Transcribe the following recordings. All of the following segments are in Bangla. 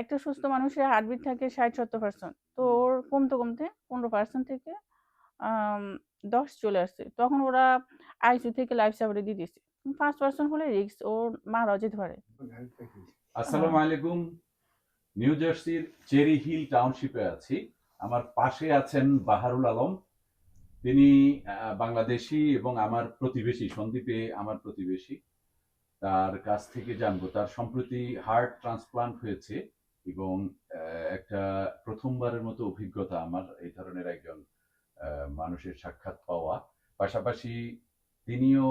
একটা সুস্থ মানুষের হার্টবিট থাকে ষাট সত্তর পার্সেন্ট তো ওর কমতে কমতে পনেরো পার্সেন্ট থেকে দশ চলে আসছে। তখন ওরা আইসিউ থেকে লাইফ সাপোর্টে দিয়ে দিচ্ছে পাঁচ পার্সেন্ট হলে রিস্ক ওর মারাও যেতে পারে আসসালামু আলাইকুম। নিউ জার্সির চেরি হিল টাউনশিপে আছি। আমার পাশে আছেন বাহারুল আলম। তিনি বাংলাদেশি এবং আমার প্রতিবেশী সন্দীপে আমার প্রতিবেশী। তার কাছ থেকে জানব। তার সম্প্রতি হার্ট ট্রান্সপ্লান্ট হয়েছে। এবং একটা প্রথমবারের মতো অভিজ্ঞতা আমার এই ধরনের একজন মানুষের সাক্ষাৎ পাওয়া। পাশাপাশি তিনিও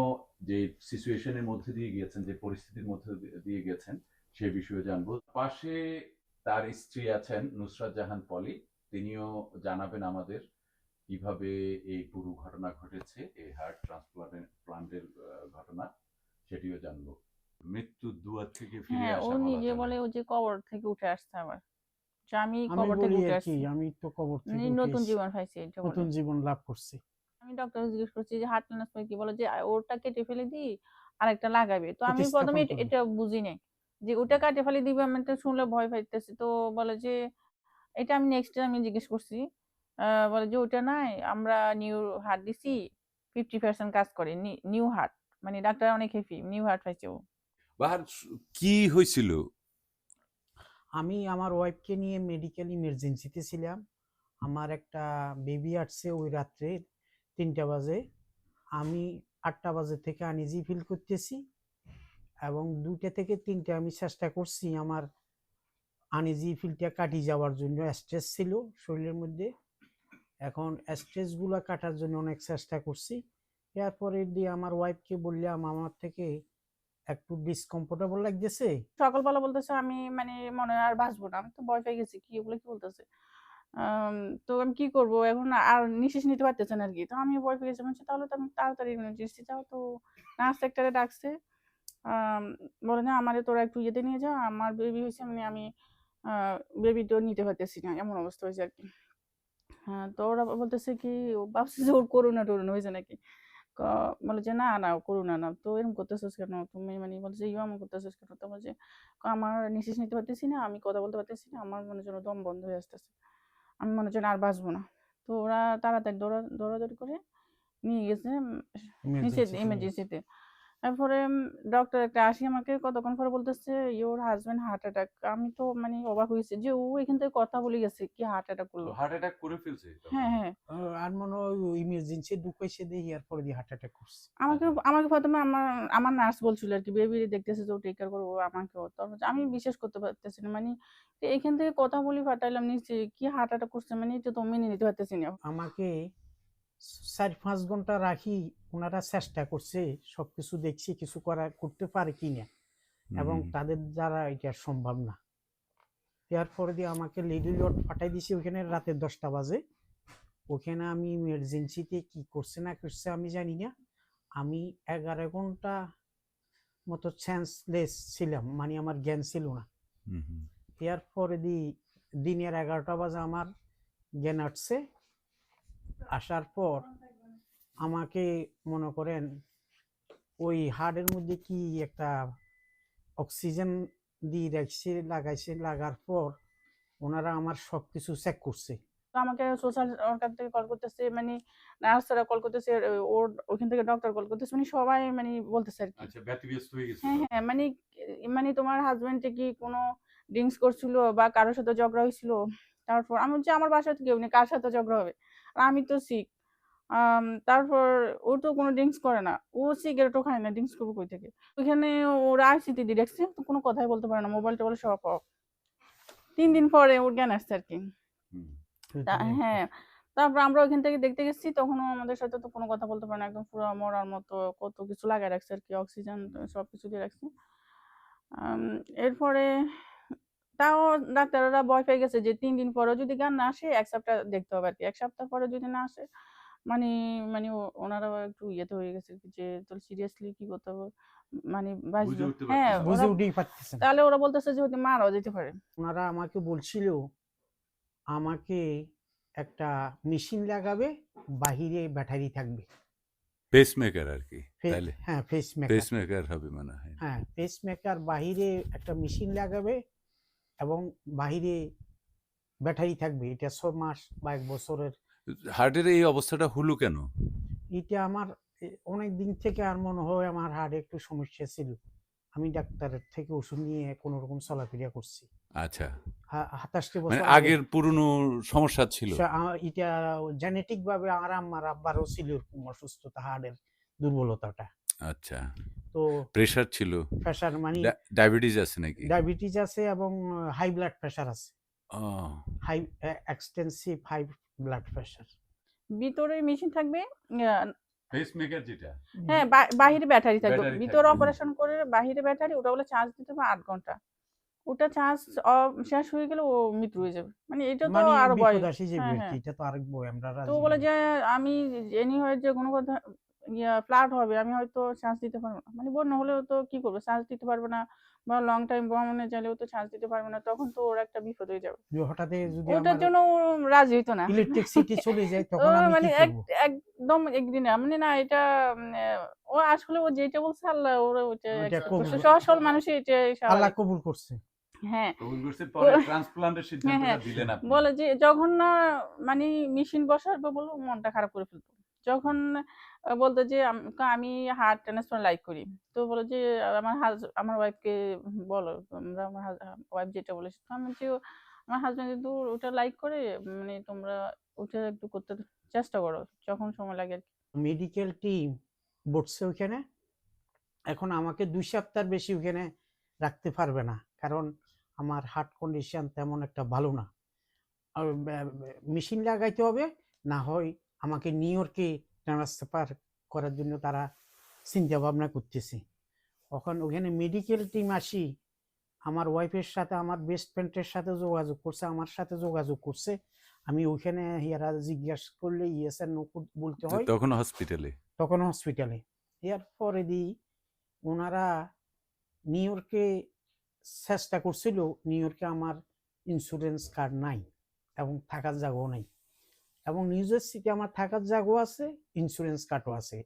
যে সিচুয়েশনের মধ্যে দিয়ে গিয়েছেন, যে পরিস্থিতির মধ্যে দিয়ে গেছেন, সে বিষয়ে জানব। পাশে তার স্ত্রী আছেন নুসরাত জাহান পলি। তিনিও জানাবেন আমাদের কীভাবে এই পুরো ঘটনা ঘটেছে, এই হার্ট ট্রান্সপ্লান্টের প্লান্টের ঘটনা, সেটিও জানব। মৃত্যু দুয়ার থেকে ফিরে হ্যাঁ ও নিজে বলে ও যে কবর থেকে উঠে আসছে আবার যে আমি কবর থেকে উঠে আসছি। আমি তো কবর থেকে নতুন জীবন পাইছি এটা নতুন জীবন লাভ করছি। আমি ডক্টর জিজ্ঞেস করছি যে হার্ট ট্রান্সপ্লান্ট কি? বলে যে ওটা কেটে ফেলে দিই আর একটা লাগাবে। তো আমি প্রথমে এটা- বুঝি নাই যে ওটা কাটে ফেলে দিবে? আমি তো শুনলে ভয় পাইতেছি। তো বলে যে এটা আমি নেক্সট আমি জিজ্ঞেস করছি আহ, বলে যে ওটা নাই আমরা নিউ হার্ট দিছি ফিফটি পার্সেন্ট কাজ করে নিউ হার্ট মানে ডাক্তার অনেক হেফি নিউ হার্ট পাইছে ও। বাহার কি হয়েছিল আমি আমার ওয়াইফকে নিয়ে মেডিকেল ইমার্জেন্সিতে ছিলাম। আমার একটা বেবি আসছে ওই রাত্রে তিনটা বাজে। আমি আটটা বাজে থেকে আনিজি ফিল করতেছি এবং দুইটা থেকে তিনটে আমি চেষ্টা করছি আমার আনিজি ফিলটা কাটিয়ে যাওয়ার জন্য। স্ট্রেস ছিল শরীরের মধ্যে। এখন স্ট্রেসগুলো কাটার জন্য অনেক চেষ্টা করছি। এরপরে দিয়ে আমার ওয়াইফকে বললাম, আমার থেকে একটু ডিসকমফোর্টেবল লাগতেছে? সকালবেলা বলতেছে আমি মানে মনে আর বাঁচবো না। আমি তো ভয় পেয়ে গেছি কি এগুলো কি বলতেছে? তো আমি কি করব? এখন আর নিঃশ্বাস নিতে পারতেছে না আর কি তো আমি ভয় পেয়ে গেছি। বলছি, তাহলে তো আমি তাড়াতাড়ি ইমার্জেন্সি যাও তো। নার্স সেক্টরে ডাকছে। বলে না আমারে তোরা একটু ইয়েতে নিয়ে যাও। আমার বেবি হয়েছে মানে আমি বেবি তো নিতে পারতেছি না। এমন অবস্থা হয়েছে আর কি হ্যাঁ তো ওরা বলতেছে কি ভাবছে যে ওর করোনা টরোনা হয়েছে নাকি। বলে যে না না করু না তো এরকম করতেছিস কেন? তুমি মানে বলছে ইউ আমার করতেছিস কেন? তো বলছে আমার নিঃশ্বাস নিতে পারতেছি না আমি কথা বলতে পারতেছি না আমার মনে যেন দম বন্ধ হয়ে আসতেছে। আমি মনে হচ্ছে না আর বাঁচবো না। তো ওরা তাড়াতাড়ি দৌড়া দৌড়াদৌড়ি করে নিয়ে গেছে নিচে। ইমার্জেন্সিতে তারপরে ডক্টর একটা আসি আমাকে কতক্ষণ পরে বলতেছে ইওর হাজবেন্ড হার্ট অ্যাটাক আমি তো মানে অবাক হয়েছি যে ও এখান থেকে কথা বলে গেছে কি হার্ট অ্যাটাক করল। হার্ট অ্যাটাক করে ফেলছে হ্যাঁ হ্যাঁ। আর মনে হয় ইমার্জেন্সি ঢুকাইছে দিয়ে এরপরে দিয়ে হার্ট অ্যাটাক করছে। আমাকে আমাকে প্রথমে আমার আমার নার্স বলছিল আর কি বেবি দেখতেছে যে তো টেক কেয়ার করব আমাকেও। তারপর আমি বিশ্বাস করতে পারতেছি না মানে তো এখান থেকে কথা বলি ফাটাইলাম নিচে কি হার্ট অ্যাটাক করছে মানে এটা তো মেনে নিতে পারতেছি না। আমাকে চার পাঁচ ঘণ্টা রাখি ওনারা চেষ্টা করছে সবকিছু দেখছি কিছু করা করতে পারে কি না এবং তাদের দ্বারা এটা সম্ভব না। এরপরে দিয়ে আমাকে লেডি লোড পাঠাই দিছে ওখানে রাতে দশটা বাজে। ওখানে আমি ইমার্জেন্সিতে কি করছে না করছে আমি জানি না। আমি এগারো ঘণ্টা মতো সেন্সলেস ছিলাম মানে আমার জ্ঞান ছিল না। এরপরে দি দিনের এগারোটা বাজে আমার জ্ঞান আসছে। আসার পর আমাকে মনে করেন ওই হার্টের মধ্যে কি একটা অক্সিজেন দিয়ে রাখছে লাগাইছে লাগার পর ওনারা আমার সব কিছু চেক করছে। তো আমাকে সোশ্যাল ওয়ার্কার থেকে কল করতেছে মানে নার্সরা কল করতেছে ওর ওখান থেকে ডক্টর কল করতেছে মানে সবাই মানে বলতেছে আর কি। আচ্ছা ব্যতিব্যস্ত হয়ে গেছে। হ্যাঁ হ্যাঁ মানে মানে তোমার হাজবেন্ডে কি কোনো ড্রিঙ্কস করছিল বা কারোর সাথে ঝগড়া হয়েছিল? তারপর আমি বলছি আমার বাসায় কেউ নেই কার সাথে ঝগড়া হবে? আর আমি তো শিখ তারপর ও তো কোনো ড্রিঙ্কস করে না। ও শিখ সিগারেটও খায় না ড্রিঙ্কস করব কই থেকে? ওইখানে ওরা আইসিতে দিয়ে রাখছে তো কোনো কথাই বলতে পারে না মোবাইল টোবাইল সব off। তিন দিন পরে ওর জ্ঞান আসছে আর কি। হ্যাঁ তারপর আমরা ওইখান থেকে দেখতে গেছি তখনও আমাদের সাথে তো কোনো কথা বলতে পারে না একদম পুরো মরার মতো কত কিছু লাগাই রাখছে আর কি অক্সিজেন সব কিছু দিয়ে রাখছে। এরপরে তাও ডাক্তাররা ভয় পেয়ে গেছে যে তিন দিন পরে যদি গান না আসে এক সপ্তাহ দেখতে হবে আর কি এক সপ্তাহ পরে যদি না আসে মানে মানে ও- ওনারাও একটু ইয়েতে হয়ে গেছে যে তো সিরিয়াসলি কি করতে হবে? মানে হ্যাঁ বুঝে উঠেই পারতেছে তাহলে ওরা বলতেছে যে হয়তো মারাও যেতে পারে। ওনারা আমাকে বলছিল আমাকে একটা মেশিন লাগাবে বাহিরে ব্যাটারি থাকবে। পেসমেকার আর কি তাহলে হ্যাঁ ফেস মেকার পেসমেকার হবে মনে হয়। হ্যাঁ পেস মেকার বাহিরে একটা মেশিন লাগাবে এবং বাহিরে ব্যাটারি থাকবে এটা ছ মাস বা এক বছরের। হার্টের এই অবস্থাটা হলো কেন? এটা আমার অনেক দিন থেকে আর মনে হয় আমার হার্টে একটু সমস্যা ছিল। আমি ডাক্তারের থেকে ওষুধ নিয়ে কোনো রকম চলাফেরা করছি। আচ্ছা। সাতাশটি মানে বছর আগের পুরনো সমস্যা ছিল। এটা জেনেটিক ভাবে আর আমার আব্বারও ছিল অসুস্থতা হার্টের দুর্বলতাটা। আচ্ছা। তো প্রেশার ছিল। প্রেশার মানে ডায়াবেটিস আছে নাকি? ডায়াবেটিস আছে এবং হাই ব্লাড প্রেশার আছে। High extensive high blood pressure ভিতরে মেশিন থাকবে পেসমেকার যেটা। হ্যাঁ বাহিরে ব্যাটারি থাকবে। ভিতরে অপারেশন করে বাহিরে ব্যাটারি ওটা বলে চার্জ দিতে হবে আট ঘণ্টা। ওটা চার্জ শেষ হয়ে গেলে ও মৃত্যু হয়ে যাবে। মানে এটা তো মানে আরও ভয়। বিপদ আসি যে হ্যাঁ, হ্যাঁ। এটা তো আরেক বই আমরা তো বলে যে আমি এনি হয় যে কোনো কথা ইয়া ফ্লাট হবে আমি হয়তো চান্স দিতে পারব না। মানে বন্য হলেও তো কি করবে? চান্স দিতে পারবে না বা লং টাইম ভ্রমণে তো চান্স দিতে পারবে না তখন তো ওর একটা বিপদ হয়ে যাবে। হঠাৎ যদি ওটার জন্য রাজি হইতো না। ইলেকট্রিসিটি চলে যায় তখন আমি মানে একদম একদিনে মানে না এটা ও আসলে ও যেটা বলছে আল্লাহ ওরা। করে। সহজ সরল মানুষই এটা আল্লাহ কবুল করছে। হ্যাঁ। কবুল করছে পরে ও- ট্রান্সপ্লান্টের হ্যাঁ, হ্যাঁ। বলে যে যখন না মানে মেশিন বসাবে বলব মনটা খারাপ করে ফেলতো। যখন বলতো যে, আম- হার্ট ট্রান্সপ্লান্ট লাইক করি। তো বলে যে, আমার হাজ, আমার ওয়াইফকে বলো, তোমরা আমার ওয়াইফ যেটা বলেছে। তো আমি যে আমার হাজব্যান্ড কিন্তু ওটা লাইক করে মানে তোমরা ওটা একটু করতে চেষ্টা করো, যখন সময় লাগে মেডিকেল টিম বসছে ওখানে এখন আমাকে দুই সপ্তাহ বেশি ওখানে রাখতে পারবে না, কারণ আমার হার্ট কন্ডিশন তেমন একটা ভালো না। মেশিন লাগাইতে হবে, না হয় আমাকে নিউ ইয়র্কে ট্রান্সফার করার জন্য তারা চিন্তা ভাবনা করতেছে। এখন ওখানে মেডিকেল টিম আসি আমার ওয়াইফের সাথে আমার বেস্ট ফ্রেন্ডের সাথে যোগাযোগ করছে আমার সাথে যোগাযোগ করছে। আমি ওইখানে ইয়ারা জিজ্ঞাসা করলে ইয়েস আর নো বলতে হয়। তখন হসপিটালে তখন হসপিটালে এর পরে দিই ওনারা নিউ ইয়র্কে চেষ্টা করছিল নিউ ইয়র্কে আমার ইন্স্যুরেন্স কার্ড নাই এবং থাকার জায়গাও নাই। এবং নিউ জার্সিতে আমার থাকার জায়গাও আছে ইন্স্যুরেন্স কার্ডও আছে।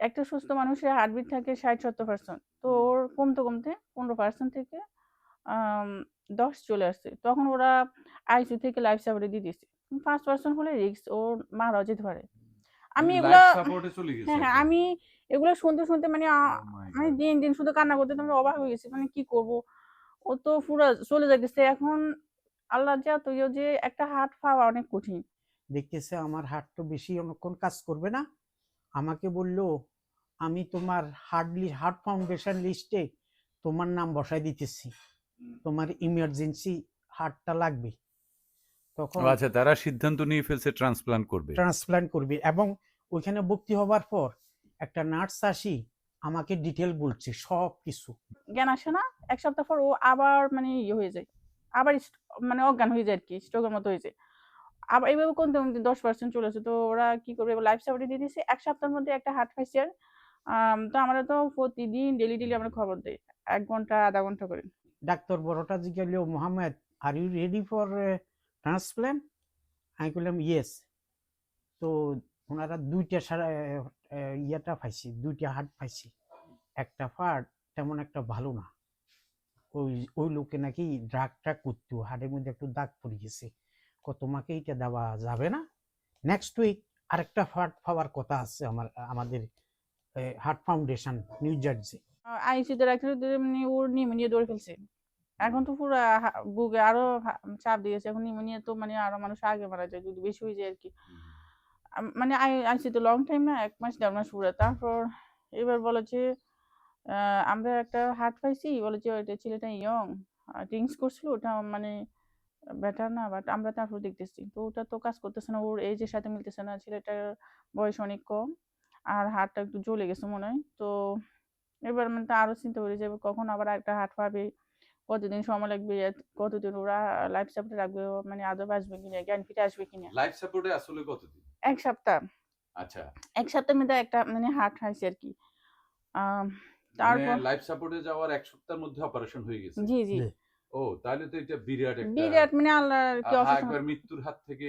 একটা সুস্থ মানুষের হার্টবিট থাকে ষাট সত্তর পার্সেন্ট তো ওর কমতে কমতে পনেরো পার্সেন্ট থেকে আম, দশ চলে আসছে। তখন ওরা আইসিউ থেকে লাইফ সাপোর্টে দিয়ে দিয়েছে। পাঁচ পার্সেন্ট হলে রিস্ক ওর মারা যেতে পারে। আমি এগুলো সাপোর্টে চলে গেছে হ্যাঁ হ্যাঁ আমি এগুলো শুনতে শুনতে মানে Oh মানে দিন দিন শুধু কান্না করতে আমি অবাক হয়ে গেছি। মানে কি করব? ও তো পুরো চলে যাইতেছে। এখন আল্লাহ যা তো যে একটা হার্ট পাওয়া অনেক কঠিন। দেখতেছে আমার হার্ট তো বেশি অনেকক্ষণ কাজ করবে না। আমাকে বলল আমি তোমার হার্ট হার্ট ফাউন্ডেশন লিস্টে তোমার নাম বসাই দিতেছি। তোমার ইমার্জেন্সি হার্টটা লাগবে। তখন আচ্ছা তারা সিদ্ধান্ত নিয়ে ফেলছে ট্রান্সপ্লান্ট করবে। ট্রান্সপ্লান্ট করবে এবং ওইখানে ভর্তি হবার পর একটা নার্স আসি আমাকে ডিটেল বলছে সব কিছু জ্ঞান আসে না এক সপ্তাহ পর ও আবার মানে ইয়ে হয়ে যায় আবার মানে অজ্ঞান হয়ে যায় আর কি স্ট্রোকের মতো হয়ে যায়। আবার এইভাবে কোন দশ পার্সেন্ট চলে আসে? তো ওরা কি করবে? লাইফ সাপোর্টে দিয়ে দিয়েছে। এক সপ্তাহের মধ্যে একটা হার্ট ফাইসিয়ার তো আমরা তো প্রতিদিন ডেলি ডেলি আমরা খবর দিই। এক ঘণ্টা, আধা ঘণ্টা করে। ডাক্তার বড়টা জিজ্ঞাসা Mohammad are you ready for transplant আমি বললাম ইয়েস তো ওনারা দুইটা সারা ইয়েটা পাইছি, দুইটা হার্ট পাইছি। একটা ফার্ট তেমন একটা ভালো না। ওই ওই লোকে নাকি ড্রাগটা করতো হাটের মধ্যে একটু দাগ পড়ে গেছে। তোমাকে এটা দেওয়া যাবে না। নেক্সট উইক আরেকটা ফার্ট পাওয়ার কথা আছে আমার, আমাদের হার্ট ফাউন্ডেশন নিউ জার্সি আইসিতে রাখতে ওর নিউমোনিয়া ধরে ফেলছে এখন তো পুরো বুকে আরও চাপ দিয়েছে এখন নিউমোনিয়া তো মানে আরও মানুষ আগে মারা যায়, যদি বেশি হয়ে যায় আর কি। মানে আইসি তো লং টাইম না, এক মাস দেড় মাস পুরো। তারপর এবার বলেছে আমরা একটা হার্ট পাইছি বলেছে ওইটা ছেলেটা ইয়ং ড্রিঙ্কস করছিল, ওটা মানে বেটার না বাট আমরা তারপর দেখতেছি। তো ওটা তো কাজ করতেছে না ওর এজের সাথে মিলতেছে না ছেলেটার বয়স অনেক কম আর হার্টটা একটু জ্বলে গেছে মনে হয়। তো এবার মানে তো আরও চিন্তা করি যে কখন আবার একটা হার্ট পাবে কতদিন সময় লাগবে কতদিন ওরা লাইফ সাপোর্টে রাখবে ও মানে আদব আসবে কিনা জ্ঞান ফিরে আসবে কিনা? লাইফ সাপোর্টে আসলে কতদিন? এক সপ্তাহ। আচ্ছা। এক সপ্তাহের মধ্যে একটা মানে হার্ট হয়েছে আর কি। আম, তারপর লাইফ সাপোর্টে যাওয়ার এক সপ্তাহের মধ্যে অপারেশন হয়ে গেছে। জি। জি। ও তাহলে তো এটা বিরাট একটা বিরাট মানে আল্লাহর কি একবার মৃত্যুর হাত থেকে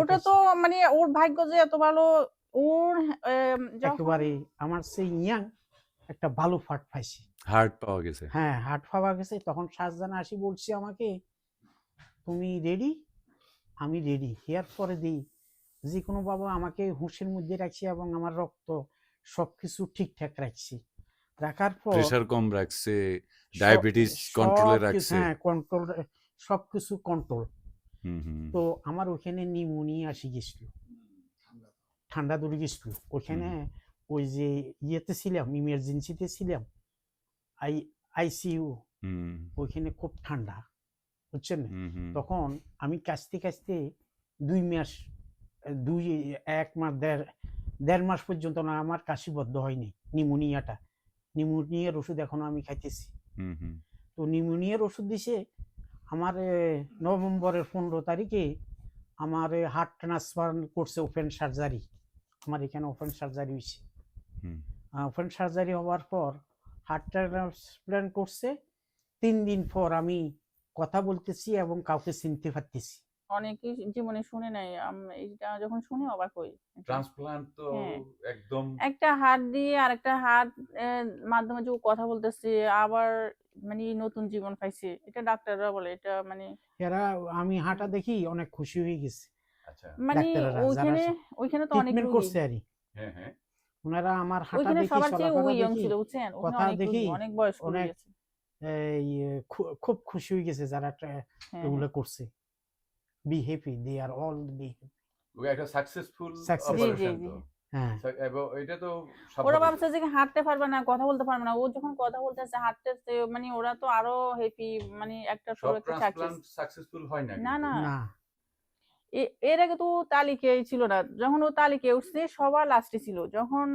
ওটা তো মানে ওর ভাগ্য যে এত ভালো ওর একেবারে আমার সেই ইয়াং একটা ভালো ফাট পাইছি। হার্ট পাওয়া গেছে। হ্যাঁ হাট পাওয়া গেছে তখন শাহজাহান আসি বলছি আমাকে তুমি রেডি আমি রেডি হেয়ার পরে দিই। যে কোনো বাবা আমাকে হুঁশের মধ্যে রাখছি এবং আমার রক্ত সবকিছু ঠিকঠাক রাখছি। রাখার পর প্রেশার কম রাখছে ডায়াবেটিস কন্ট্রোলে রাখছে। হ্যাঁ কন্ট্রোল সবকিছু কন্ট্রোল হুম হুম তো আমার ওখানে নিউমোনিয়া আসি গেছিল। ঠান্ডা ধরে গেছিল। ওখানে ওই যে ইয়েতে ছিলাম ইমার্জেন্সিতে ছিলাম আই আইসিইউ। হুম। ওইখানে খুব ঠান্ডা বুঝছেন? তখন আমি কাছতে কাছতে দুই মাস দুই এক মাস দেড় দেড় মাস পর্যন্ত না আমার কাশি বদ্ধ হয়নি নিউমোনিয়াটা। নিউমোনিয়ার ওষুধ এখনও আমি খাইতেছি। হুম হুম। তো নিউমোনিয়ার ওষুধ দিছে আমার নভেম্বরের পনেরো তারিখে আমার হার্ট ট্রান্সফার করছে ওপেন সার্জারি আমার এখানে ওপেন সার্জারি হয়েছে হুম। ওপেন সার্জারি হওয়ার পর হার্ট ট্রান্সপ্লান্ট করছে। তিন দিন পর আমি কথা বলতেছি এবং কাউকে চিনতে পারতেছি। অনেকেই জীবনে শুনে নাই এইটা যখন শুনে অবাক হই। ট্রান্সপ্লান্ট তো হ্যাঁ। একদম একটা হাত দিয়ে আর একটা হাত মাধ্যমে যে কথা বলতেছে আবার মানে নতুন জীবন পাইছে এটা ডাক্তাররা বলে এটা মানে এরা আমি হাঁটা দেখি অনেক খুশি হয়ে গেছে। আচ্ছা। মানে ওইখানে ওইখানে তো অনেক। করছে আরই হ্যাঁ হ্যাঁ। ওনারা আমার হাঁটা দেখি সবার চেয়ে ওই ইয়ং ছিল বুঝছেন ওখানে কথা দেখি, অনেক বয়স্ক রোগী অনেক আছে। এই, খুব খুশি হয়ে গেছে যারা ট্রা- হ্যাঁ, এগুলো করছে। Be happy they are all be ওই একটা সাকসেসফুল অপারেশন তো। হ্যাঁ। এটা তো ওরা ভাবছে যে হাঁটতে পারবে না কথা বলতে পারবে না। ও যখন কথা বলতেছে হাঁটতেছে মানে ওরা তো আরও হ্যাপি মানে একটা সাকসেসফুল হয় না না এর আগে তো তালিকায় ছিল না। যখন ও তালিকে উঠছে সবার লাস্টে ছিল। যখন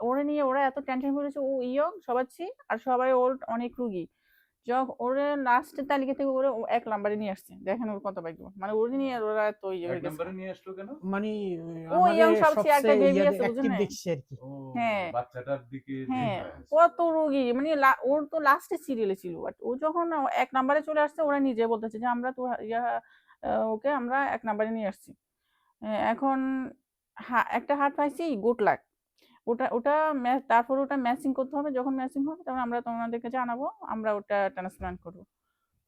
ওরে নিয়ে ওরা এত টেনশন করেছে ও ইয়ং সবার চেয়ে আর সবাই ওর অনেক রুগী। যখন ওরে লাস্টের তালিকা থেকে ওরে এক নাম্বারে নিয়ে আসছে। দেখেন ওর কত ভাগ্য। মানে ওরে নিয়ে ওরা এত ইয়ে হয়ে গেছে। নিয়ে আসলো কেন? মানে ও সবচেয়ে একটা baby আছে, বুঝেন দেখছি আর কি। হ্যাঁ। বাচ্চাটার দিকে হ্যাঁ কত রোগী। মানে ওর তো লাস্টে সিরিয়ালে ছিল বাট ও যখন এক নাম্বারে চলে আসছে ওরা নিজে বলতেছে যে আমরা তো ইয়া আহ, ওকে আমরা এক নাম্বারে নিয়ে আসছি। আহ, এখন হা- একটা হাট পাইছি গুড লাক ওটা ওটা ম্যা- তারপর ওটা ম্যাচিং করতে হবে যখন ম্যাচিং হবে তখন আমরা তোমাদেরকে জানাব আমরা ওটা ট্রান্সপ্লান্ট করব।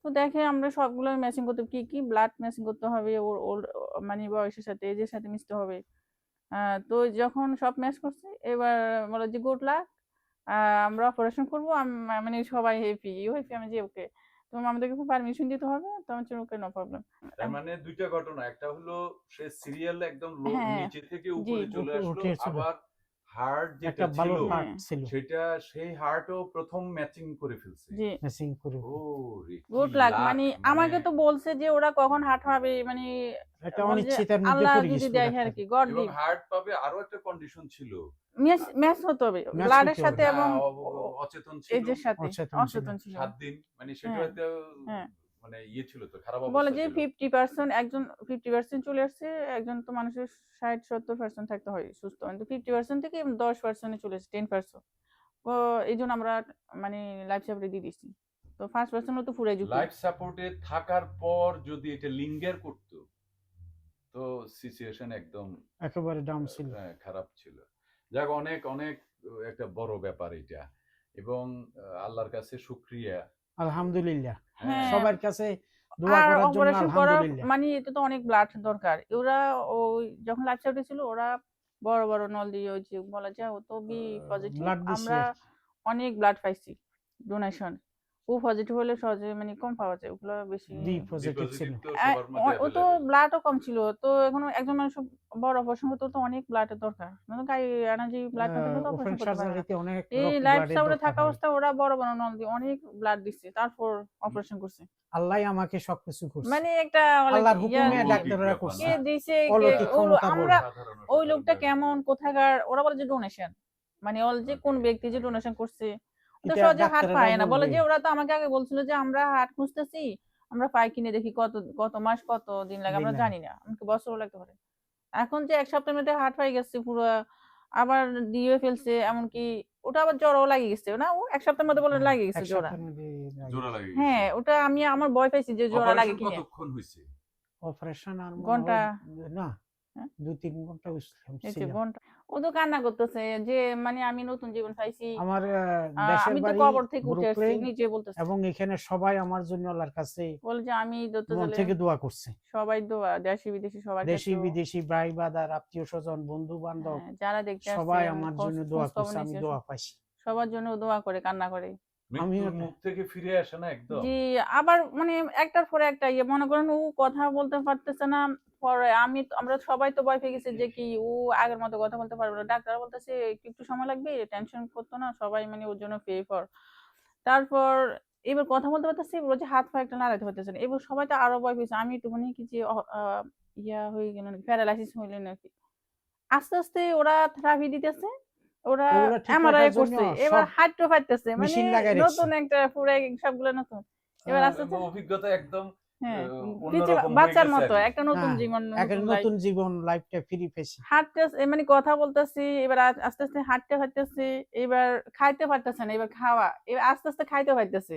তো দেখে আমরা সবগুলো ম্যাচিং করতে কি কি ব্লাড ম্যাচিং করতে হবে ওর ওর মানে বয়সের সাথে এজের সাথে মিশতে হবে। আহ, তো যখন সব ম্যাচ করছে এবার বলে যে গুড লাক আমরা অপারেশন করব মানে সবাই হ্যাপি ইউ হ্যাপি আমি যে ওকে তো আমাদেরকে পারমিশন দিতে হবে তো আমি ওকে নো প্রবলেম মানে দুইটা ঘটনা একটা হলো সে সিরিয়াল একদম হ্যাঁ, নিচে থেকে উপরে চলে আসলো আবার হার্ট যেটা ছিল হ্যাঁ। ছিল। সেটা সেই হার্টও প্রথম ম্যাচিং করে ফেলছে। জি। মেসিং করে ও গুড লাক মানে আমাকে তো বলছে যে ওরা কখন হাট হবে মানে এটা অনিশ্চিতার মধ্যে আল্লাহ যদি আর কি গড এবং হার্ট পাবে আরও একটা কন্ডিশন ছিল। ম্যাচ ম্যাচ হতে হবে। ব্লাডের সাথে হবে। এবং অচেতন ছিল। এজের সাথে অচেতন ছিল। অচেতন ছিল। সাত দিন মানে সেটা হ্যাঁ, হয়তো হ্যাঁ। মানে ইয়ে ছিল তো খারাপ বলে যে ছিল। ফিফটি পার্সেন্ট একজন ফিফটি পার্সেন্ট চলে আসছে একজন তো মানুষের ষাট সত্তর পার্সেন্ট থাকতে হয় সুস্থ। কিন্তু ফিফটি পার্সেন্ট থেকে দশ পার্সেন্টে চলে এসেছে টেন পার্সেন্ট তো এই জন্য আমরা মানে লাইফ সাপোর্টে দিয়ে দিচ্ছি তো ফার্স্ট পার্সেন্ট তো ফুরাই ঝুঁকি লাইফ সাপোর্টে থাকার পর যদি এটা লিঙ্গার করত তো সিচুয়েশন একদম একেবারে ডাউন ছিল। হ্যাঁ, খারাপ ছিল। যাক অনেক অনেক একটা বড় ব্যাপার এটা। এবং আল্লাহর কাছে শুক্রিয়া। আলহামদুলিল্লাহ। হ্যাঁ। সবার কাছে আর অপারেশন করার মানে এটা তো অনেক ব্লাড দরকার। ওরা ওই যখন লাইফ উঠেছিল ছিল ওরা বড় বড় নল দিয়ে ওই যে বলা যায় ও তো বি পজিটিভ আমরা অনেক ব্লাড পাইছি ডোনেশন ও পজিটিভ হলে সহজে মানে কম পাওয়া যায় ওগুলো বেশি বি পজিটিভ ছিল। ও- তো ব্লাডও কম ছিল তো এখন একজন মানুষ বড় অপারেশন করতে তো অনেক ব্লাডের দরকার। মানে গায়ে এনার্জি ব্লাড না থাকলে তো অপারেশন করতে পারে অনেক এই লাইফ সাপোর্টে থাকা। অবস্থায় ওরা বড় বড় নল দিয়ে অনেক ব্লাড দিচ্ছে তারপর অপারেশন করছে। আল্লাহ আমাকে সবকিছু করছে। মানে একটা আল্লাহর হুকুমে ডাক্তাররা করছে। কে দিছে। আমরা ওই লোকটা। কেমন কোথাকার ওরা বলে যে ডোনেশন মানে অল যে কোন ব্যক্তি যে ডোনেশন করছে তো সহজে ডাক্তারেরা পায় না। বলে যে ওরা তো আমাকে আগে বলছিল যে আমরা হাট খুঁজতেছি আমরা পাই কিনে দেখি কত কত মাস কত দিন লাগে আমরা জানি না। আমাকে বছরও লাগতে পারে। এখন যে এক সপ্তাহের মধ্যে হাট পাই গেছে পুরো আবার দিয়ে ফেলছে এমনকি ওটা আবার জ্বরও লাগে গেছে। না ও এক সপ্তাহের মধ্যে বলে হ্যাঁ, লাগে গেছে গেছে। হ্যাঁ ওটা আমি আমার ভয় পাইছি যে জোড়া লাগে কিনে। কতক্ষণ হয়েছে অপারেশন আর ঘণ্টা। না? দু তিন ঘণ্টা ছিলাম এই যে ছিলাম। বোনটা ও তো কান্না করতেছে যে মানে আমি নতুন জীবন চাইছি আমার আহ, আহ, দেশের আমি তো কবর থেকে উঠে আসছি নিজে বলতেছে। এবং এখানে সবাই আমার জন্য আল্লাহর কাছে বলে যে আমি মন থেকে দোয়া করছে। সবাই দোয়া দেশি বিদেশি সবার দেশি বিদেশি ভাই বাদার আত্মীয় স্বজন বন্ধু বান্ধব হ্যাঁ, যারা দেখতে সবাই আমার জন্য দোয়া করছে আমি দোয়া পাইছি। সবার জন্য দোয়া করে কান্না করে। থেকে ফিরে আসে না একদম। জি আবার মানে একটার পরে একটা ইয়ে মনে করেন ও কথা বলতে পারতেছে না পরে আমি আমরা সবাই তো ভয় পেয়ে গেছি যে কি ও আগের মতো কথা বলতে পারবে না। ডাক্তার বলতেছে একটু একটু সময় লাগবে টেনশন করতো না সবাই মানে ওর জন্য পে ফর তারপর এবার কথা বলতে পারতেছে এবার যে হাত পা একটা নাড়াতে পারতেছে না। এবার সবাই তো আরও ভয় পেয়েছে। আমি একটু মনে কি যে আহ, ইয়া হয়ে গেল নাকি প্যারালাইসিস হইলে নাকি। আস্তে আস্তে ওরা থেরাপি দিতেছে ওরা এমআরআই করছে এবার হাঁটতে পারতেছে মানে। নতুন একটা পুরো সবগুলো নতুন। এবার আহ, আস্তে আস্তে অভিজ্ঞতা একদম হ্যাঁ হয়ে বাচ্চার মতো একটা নতুন জীবন এক নতুন জীবন লাইফটা ফিরে পেয়েছি। হাঁটতে মানে কথা বলতেছি এবার আস্তে আস্তে হাঁটতে পারতেছে এবার খাইতে পারতেছে না এবার খাওয়া এবার আস্তে আস্তে খাইতে পারতেছে।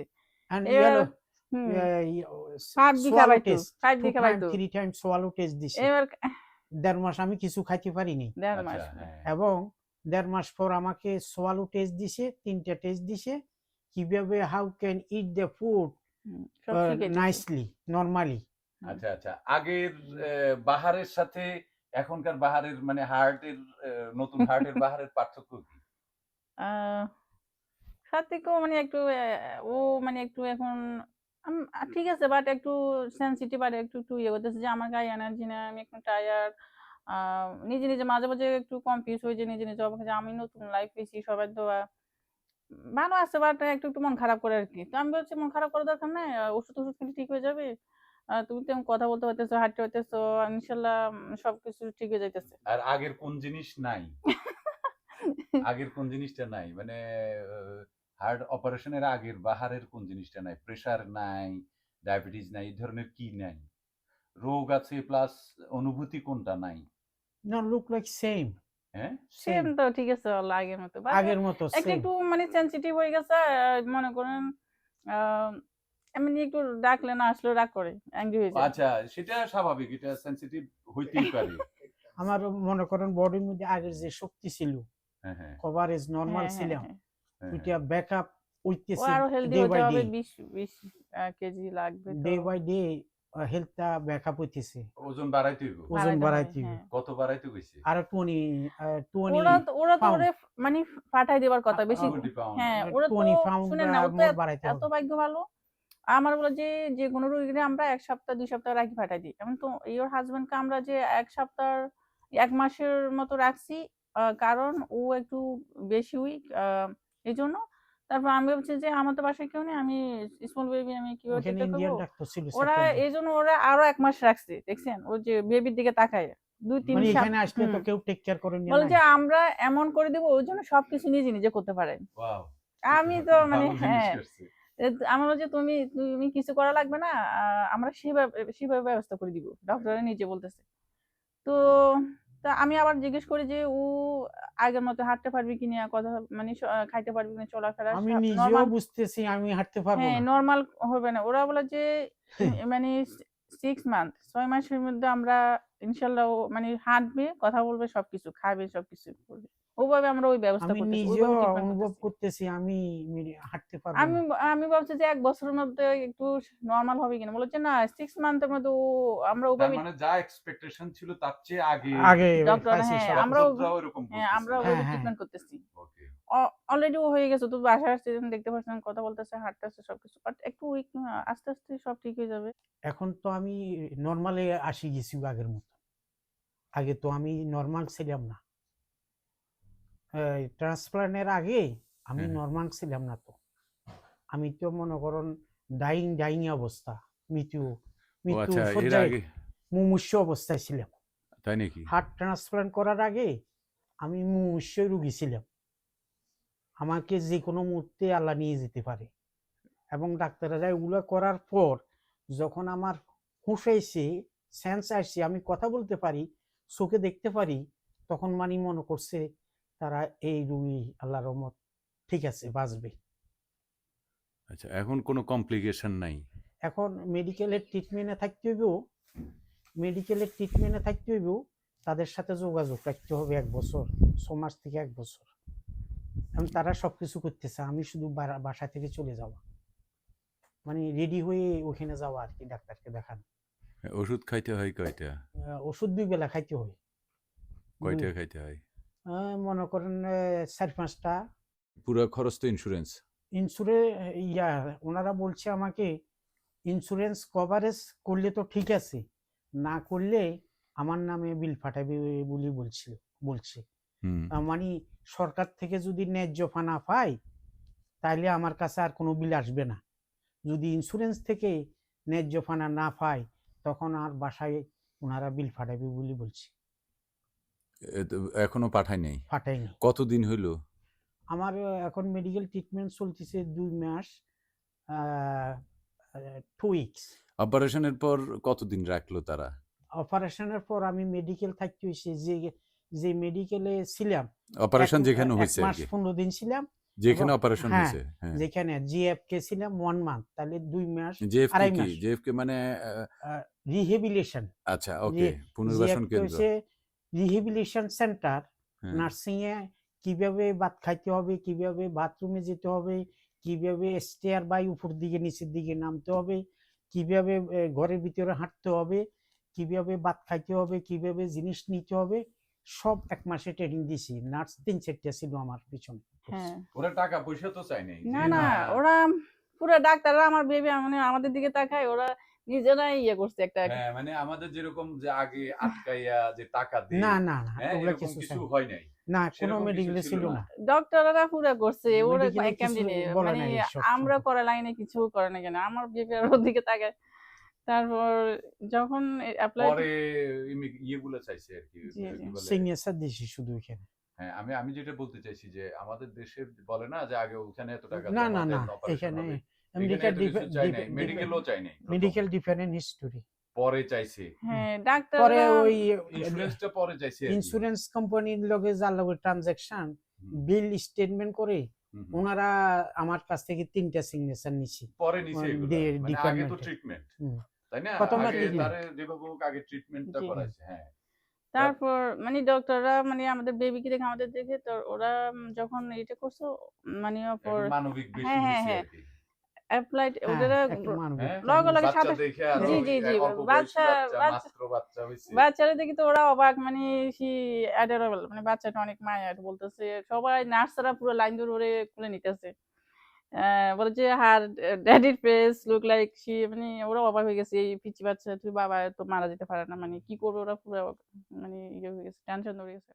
এবার দেড় মাস আমি কিছু খাইতে পারিনি। দেড় মাস। আচ্ছা, হ্যাঁ। এবং দেড় মাস পর আমাকে সোয়ালো টেস্ট দিছে তিনটা টেস্ট দিছে। কীভাবে how can eat the food. Nicely normally আচ্ছা আচ্ছা আগের বাহারের সাথে এখনকার বাহারের মানে হার্টের নতুন হার্টের বাহারের পার্থক্য কি? সাত্বিকও মানে একটু ও মানে একটু এখন ঠিক আছে বাট একটু সেন্সিটিভ আর একটু একটু ইয়ে করতেছে যে আমার গায়ে এনার্জি না আমি একটু টায়ার্ড নিজে নিজে মাঝে মাঝে একটু কনফিউজ হয়ে যে নিজে নিজে অবাক যে আমি নতুন লাইফ পেয়েছি সবার দোয়া ভালো আছে বাট একটু একটু মন খারাপ করে আর কি তো আমি বলছি মন খারাপ করার দরকার নাই ওষুধ ওষুধ খেলে ঠিক হয়ে যাবে। তুমি তো কথা বলতে পারতেছো হাঁটতে পারতেছো ইনশাল্লাহ সবকিছু ঠিক হয়ে যাইতেছে। আর আগের কোন জিনিস নাই? আগের কোন জিনিসটা নাই? মানে হার্ট অপারেশনের আগের বাহারের কোন জিনিসটা নাই? প্রেসার নাই ডায়াবেটিস নাই এই ধরনের কি নাই? রোগ আছে প্লাস অনুভূতি কোনটা নাই? নট লুক লাইক সেম হ্যাঁ? সেম তো ঠিক আছে আগের মতো। আগের মতো একটু একটু মানে সেনসিটিভ হয়ে গেছে আহ, মনে করেন এমনি একটু ডাকলে না আসলেও রাগ করে অ্যাংরি হয়ে যায়। আচ্ছা সেটা স্বাভাবিক এটা সেনসিটিভ হইতেই পারে। আমার মনে করেন বডির মধ্যে আগের যে শক্তি ছিল হ্যাঁ হ্যাঁ। Coverage normal. হ্যাঁ, ওইটা ব্যাকআপ ও আরও হেলদি হতে হবে ডে বিশ বিশ আহ, কেজি লাগবে ডে বাই ডে হেলথটা ব্যাকআপ হইতেছে। ওজন বাড়াইতে হইব। ওজন বাড়াইতে হইব। হ্যাঁ। কত বাড়াইতে কইছে আর টোয়েন্টি টোয়েন্টি ওরা তো ওরা তো ওরে মানে ফাটাই দেবার কথা বেশি হ্যাঁ ওরা তো শুনেন না এত- বাড়াইতে এত ভাগ্য ভালো। আমার বলে যে যে কোনো রোগীকে আমরা এক সপ্তাহ দুই সপ্তাহ রাখি পাঠাই দিই। এখন তো ইওর হাজবেন্ডকে আমরা যে এক সপ্তাহ এক মাসের মতো রাখছি আহ, কারণ ও একটু বেশি উইক এই জন্য তারপর আমি ভাবছি যে আমার তো বাসায় কেউ নেই আমি স্মল বেবি আমি কীভাবে করব? ওরা এই জন্য ওরা আরও এক মাস রাখছে দেখছেন? ও যে বেবির দিকে তাকায় দুই তিন মানে এখানে আসলে তো কেউ টেক কেয়ার করে বলে যে আমরা এমন করে দেবো ওই জন্য সবকিছু নিজে নিজে করতে পারে। আমি তো মানে হ্যাঁ। আমার বলছে তুমি তুমি কিছু করা লাগবে না আহ, আমরা সেভাবে সেভাবে ব্যবস্থা করে দিব। ডক্টর নিজে বলতেছে। তো তা আমি আবার জিজ্ঞেস করি যে ও আগের মতো হাঁটতে পারবে কি না? কথা মানে খাইতে পারবে কিনা চলাফেরা আমি নিজেও বুঝতেছি আমি হাঁটতে পারব হ্যাঁ নর্মাল হবে না। ওরা বলে যে মানে সিক্স মান্থ ছয় মাসের মধ্যে আমরা ইনশাল্লাহ মানে হাঁটবে কথা বলবে সবকিছু খাবে সবকিছু করবে। ওভাবে আমরা ওই ব্যবস্থা আমি নিজেও অনুভব করতেছি। আমি হাঁটতে পারব আমি আমি ভাবছি যে এক বছরের মধ্যে একটু নর্মাল হবে কিনা। বলেছে না সিক্স মান্থের মধ্যে আমরা মানে যা এক্সপেকটেশন ছিল তার চেয়ে আগে আগে ডক্টর হ্যাঁ এরকম হ্যাঁ আমরা ওই হ্যাঁ, হ্যাঁ। ট্রিটমেন্ট করতেছি। অলরেডি ও হয়ে গেছে তো বাসায় আসছে দেখতে পাচ্ছেন কথা বলতেছে হাঁটতেছে সবকিছু। বাট একটু উইক আস্তে আস্তে সব ঠিক হয়ে যাবে। এখন তো আমি নর্মালে আসি গেছি আগের মতো। আগে তো আমি নর্মাল ছিলাম না। ট্রান্সপ্লান্টের আগে আমি হ্যাঁ। নর্মাল ছিলাম না তো। আমি তো মনে করুন ডাইং ডাইং অবস্থা। মৃত্যু মৃত্যু আচ্ছা মুমূর্ষ অবস্থায় ছিলাম। তাই নাকি? হার্ট ট্রান্সপ্লান্ট করার আগে আমি মুমূর্ষ রুগী ছিলাম। আমাকে যে কোনো মুহূর্তে আল্লাহ নিয়ে যেতে পারে। এবং ডাক্তাররা এগুলো করার পর যখন আমার হুঁশ এসে সেন্স আসছে আমি কথা বলতে পারি চোখে দেখতে পারি তখন মানি মনে করছে তারা এই রুগী আল্লাহ রহমত ঠিক আছে বাঁচবে। আচ্ছা এখন কোনো কমপ্লিকেশন নাই? এখন মেডিকেলের ট্রিটমেন্টে থাকতে হইব মেডিকেলের ট্রিটমেন্টে থাকতে হইব তাদের সাথে যোগাযোগ রাখতে হবে এক বছর ছ মাস থেকে এক বছর। এখন তারা সব কিছু করতেছে আমি শুধু বাসা থেকে চলে যাওয়া। মানে রেডি হয়ে ওখানে যাওয়া আর কি ডাক্তারকে দেখানো। ওষুধ খাইতে হয় কয়টা? ওষুধ দুই বেলা খাইতে হয়। কয়টা খাইতে হয়? মনে করেন চার পাঁচটা। পুরো খরচ তো ইন্স্যুরেন্স ইন্স্যুরে ইয়া ওনারা বলছে আমাকে ইন্স্যুরেন্স কভারেজ করলে তো ঠিক আছে না করলে আমার নামে বিল ফাটাবে বলে বলছিল বলছে। মানে সরকার থেকে যদি ন্যায্য ফানা পাই তাহলে আমার কাছে আর কোনো বিল আসবে না। যদি ইন্স্যুরেন্স থেকে ন্যায্য ফানা না পাই তখন আর বাসায় ওনারা বিল ফাটাবে বলে বলছে। এখনও পাঠায় নাই। ফাটাইনি কতদিন হইল? আমার এখন মেডিকেল ট্রিটমেন্ট চলতেছে দুই মাস টু উইকস অপারেশনের পর কতদিন রাখল তারা? অপারেশনের পর আমি মেডিকেল থাকতে হয়েছে যে যে মেডিকেলে ছিলাম। অপারেশন যেখানে হয়েছে মাস কি। পনেরো দিন ছিলাম। যেখানে অপারেশন হ্যাঁ, হয়েছে হ্যাঁ। যেখানে জিএফ কে ছিলাম ওয়ান মান্থ তাহলে দুই মাস জেএফকে আড়াই কি? মাস। জেএফকে মানে আহ, রিহেবিলেশন আচ্ছা ওকে পুনর্বাসন কেন্দ্র। রিহেবিলেশন সেন্টার। নার্সিং এ কীভাবে ভাত খাইতে হবে কীভাবে বাথরুমে যেতে হবে কীভাবে স্টেয়ার বাই উপর দিকে নিচের দিকে নামতে হবে কীভাবে ঘরের ভিতরে হাঁটতে হবে কীভাবে ভাত খাইতে হবে কীভাবে জিনিস নিতে হবে সব এক মাসে ট্রেনিং দিছি। নার্স তিন চারটা ছিল আমার পিছনে। হ্যাঁ। ওরা টাকা পয়সা তো চাই নাই। না না। ওরা পুরো ডাক্তাররা আমার বেবি মানে আমাদের দিকে তাকায় ওরা নিজেরাই ইয়ে করছে একটা হ্যাঁ মানে আমাদের যেরকম যে আগে আটকাইয়া যে টাকা দেয় না না না হ্যাঁ, ওগুলো এরকম কিছু কিছু হয় নাই। না কোনো মেডিকেলে ছিল না। না। ডক্টররা পুরো করছে ওরা কেমন মানে আমরা। করা লাইনে কিছু করে না কেন? আমার বেবি ওর দিকে তাকায় তারপর যখন অ্যাপ্লাই পরে ইয়েগুলো চাইছে আর কি। সিগনেচার দিছি শুধু এখানে। হ্যাঁ আমি আমি যেটা বলতে চাইছি যে আমাদের দেশে বলে না যে আগে ওখানে এত টাকা না না না এখানে। আমেরিকার মেডিকেলও চাই নাই মেডিকেল ডিফারেন্ট হিস্টোরি পরে চাইছে। হ্যাঁ পরে ওই ইন্স্যুরেন্সটা পরে চাইছে ইন্স্যুরেন্স কোম্পানির লগে যার লগে ট্রানজাকশন বিল স্টেটমেন্ট করে। ওনারা আমার কাছ থেকে তিনটা সিগনেচার নিছি। পরে নিছে এগুলো। মানে আগে তো ট্রিটমেন্ট হুম। তাই না? আগে তারে আগে ট্রিটমেন্টটা করাইছে হ্যাঁ। তারপর মানে ডক্টররা মানে আমাদের বেবিকে দেখে আমাদের দেখে তো ওরা যখন এটা করছ মানে মানবিক বেশি হ্যাঁ, হ্যাঁ, হ্যাঁ। অ্যাপ্লাইড। হ্যাঁ? লগে লগে বাচ্চা সাথে- জি, জি, জি, বাচ্চা- বাচ্চা বাচ্চারা দেখি তো ওরা অবাক মানে সি অ্যাডোরেবল মানে বাচ্চাটা অনেক মায়া বলতেছে সবাই নার্সরা পুরো লাইন ধরে ওরে খুলে নিতেছে আহ, বলে যে হার ড্যাডির ফেস লুক লাইক সি মানে ওরা অবাক হয়ে গেছে এই পিচি বাচ্চা তুই বাবা তো মারা যেতে পারে না মানে কি করবে ওরা পুরো মানে ইয়ে হয়ে গেছে টেনশন ধরে গেছে